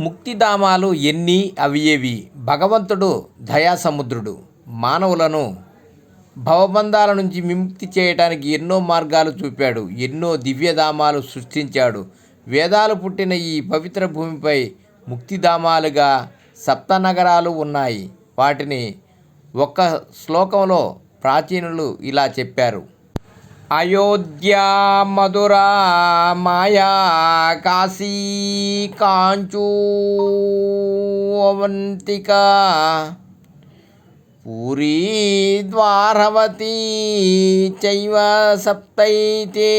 ముక్తిధామాలు ఎన్ని అవి ఏవి? భగవంతుడు దయాసముద్రుడు మానవులను భవబంధాల నుంచి విముక్తి చేయడానికి ఎన్నో మార్గాలు చూపాడు ఎన్నో దివ్యధామాలు సృష్టించాడు. వేదాలు పుట్టిన ఈ పవిత్ర భూమిపై ముక్తిధామాలుగా సప్తనగరాలు ఉన్నాయి. వాటిని ఒక్క శ్లోకంలో ప్రాచీనులు ఇలా చెప్పారు. అయోధ్య మధురా మాయా కాశీ కాంచూవంతిక పూరీ ద్వారవతి చైవ సప్తైతే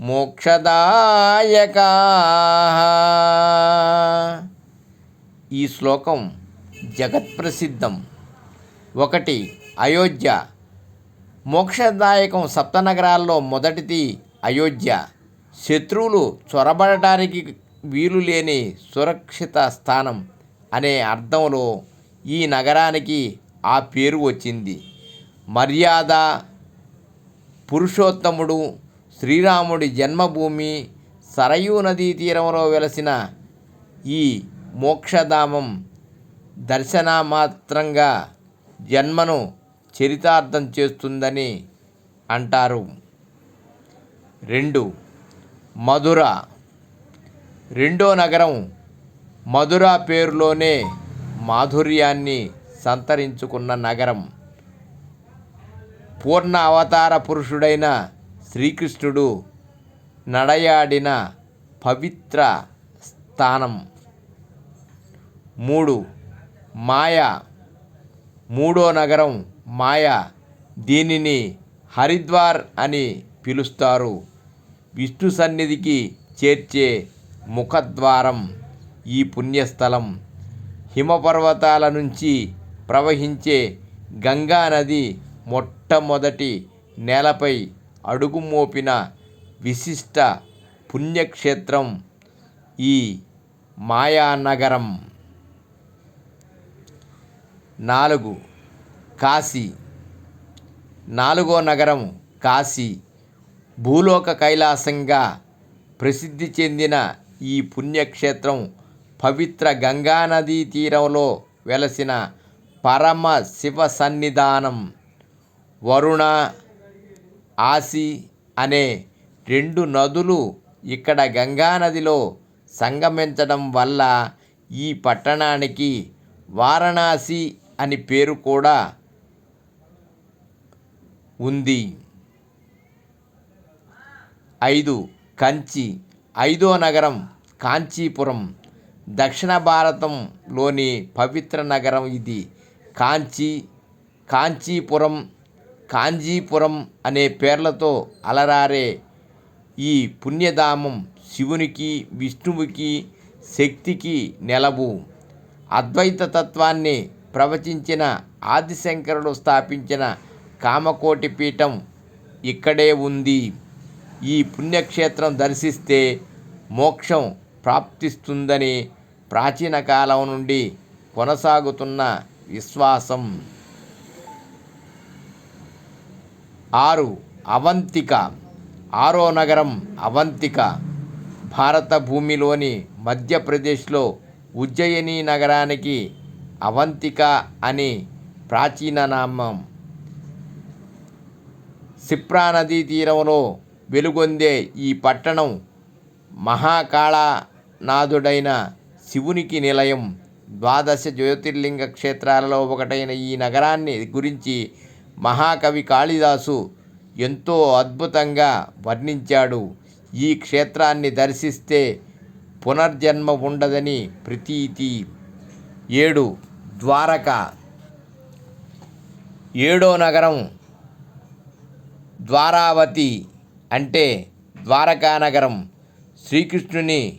మోక్షదాయక. ఈ శ్లోకం జగత్ప్రసిద్ధం. ఒకటి అయోధ్య మోక్షదాయకం సప్తనగరాల్లో మొదటిది అయోధ్య. శత్రువులు చొరబడటానికి వీలు లేని సురక్షిత స్థానం అనే అర్థంలో ఈ నగరానికి ఆ పేరు వచ్చింది. మర్యాద పురుషోత్తముడు శ్రీరాముడి జన్మభూమి సరయూ నదీ తీరంలో వెలసిన ఈ మోక్షధామం దర్శనమాత్రంగా జన్మను చరితార్థం చేస్తుందని అంటారు. రెండు మధుర. రెండో నగరం మధుర పేరులోనే మాధుర్యాన్ని సంతరించుకున్న నగరం. పూర్ణ అవతార పురుషుడైన శ్రీకృష్ణుడు నడయాడిన పవిత్ర స్థానం. మూడు మాయా. మూడో నగరం మాయా దీనిని హరిద్వార్ అని పిలుస్తారు. విష్ణు సన్నిధికి చేర్చే ముఖద్వారం ఈ పుణ్యస్థలం. హిమపర్వతాల నుంచి ప్రవహించే గంగా నది మొట్టమొదటి నేలపై అడుగు మోపిన విశిష్ట పుణ్యక్షేత్రం ఈ మాయానగరం. నాలుగు కాశీ. నాలుగో నగరం కాశీ. భూలోక కైలాసంగా ప్రసిద్ధి చెందిన ఈ పుణ్యక్షేత్రం పవిత్ర గంగా నదీ తీరంలో వెలసిన పరమ శివ సన్నిధానం. వరుణ ఆసి అనే రెండు నదులు ఇక్కడ గంగా నదిలో సంగమించడం వల్ల ఈ పట్టణానికి వారణాసి అని పేరు కూడా ఉంది. ఐదు కంచి. ఐదో నగరం కాంచీపురం. దక్షిణ భారతంలోని పవిత్ర నగరం ఇది. కాంచీ కాంచీపురం కాంజీపురం అనే పేర్లతో అలరారే ఈ పుణ్యధామం శివునికి విష్ణువుకి శక్తికి నెలవు. అద్వైత తత్వాన్ని ప్రవచించిన ఆదిశంకరుడు స్థాపించిన కామకోటి పీఠం ఇక్కడే ఉంది. ఈ పుణ్యక్షేత్రం దర్శిస్తే మోక్షం ప్రాప్తిస్తుందని ప్రాచీన కాలం నుండి కొనసాగుతున్న విశ్వాసం. ఆరు అవంతిక. ఆరో నగరం అవంతిక. భారత భూమిలోని మధ్యప్రదేశ్లో ఉజ్జయిని నగరానికి అవంతిక అని ప్రాచీన నామం. సిప్రా నదీ తీరంలో వెలుగొందే ఈ పట్టణం మహాకాళనాథుడైన శివునికి నిలయం. ద్వాదశ జ్యోతిర్లింగ క్షేత్రాలలో ఒకటైన ఈ నగరాన్ని గురించి మహాకవి కాళిదాసు ఎంతో అద్భుతంగా వర్ణించాడు. ఈ క్షేత్రాన్ని దర్శిస్తే పునర్జన్మ ఉండదని ప్రతీతి. ఏడు. ద్వారక. ఏడో నగరం ద్వారావతి అంటే ద్వారకా నగరం. శ్రీకృష్ణుని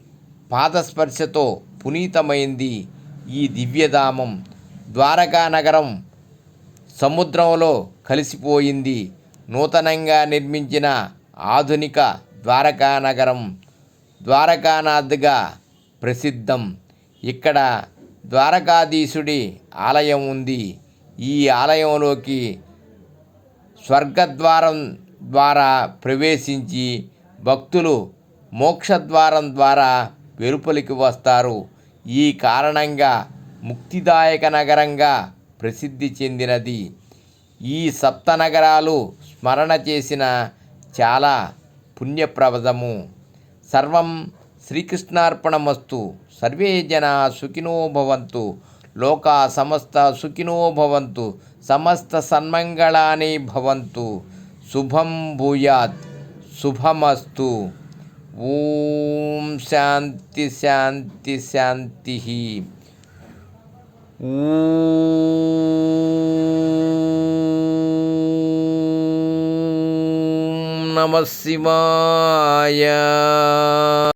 పాదస్పర్శతో పునీతమైంది ఈ దివ్యధామం. ద్వారకా నగరం సముద్రంలో కలిసిపోయింది. నూతనంగా నిర్మించిన ఆధునిక ద్వారకా నగరం ద్వారకానాథ్గా ప్రసిద్ధం. ఇక్కడ ద్వారకాధీశుడి ఆలయం ఉంది. ఈ ఆలయంలోకి స్వర్గద్వారం ద్వారా ప్రవేశించి భక్తులు మోక్షద్వారం ద్వారా వెలుపలికి వస్తారు. ఈ కారణంగా ముక్తిదాయక నగరంగా ప్రసిద్ధి చెందినది. ఈ సప్త నగరాలు స్మరణ చేసిన చాలా పుణ్యప్రవదము. సర్వం శ్రీకృష్ణార్పణమస్తు. సర్వే జనా సుఖినో భవంతు. లోకా సమస్త సుఖినో భవంతు. సమస్త సన్మంగళాని భవంతు. శుభం భూయాత్. శుభమస్తు. ఓం శాంతి శాంతి శాంతి. నమ శివాయ.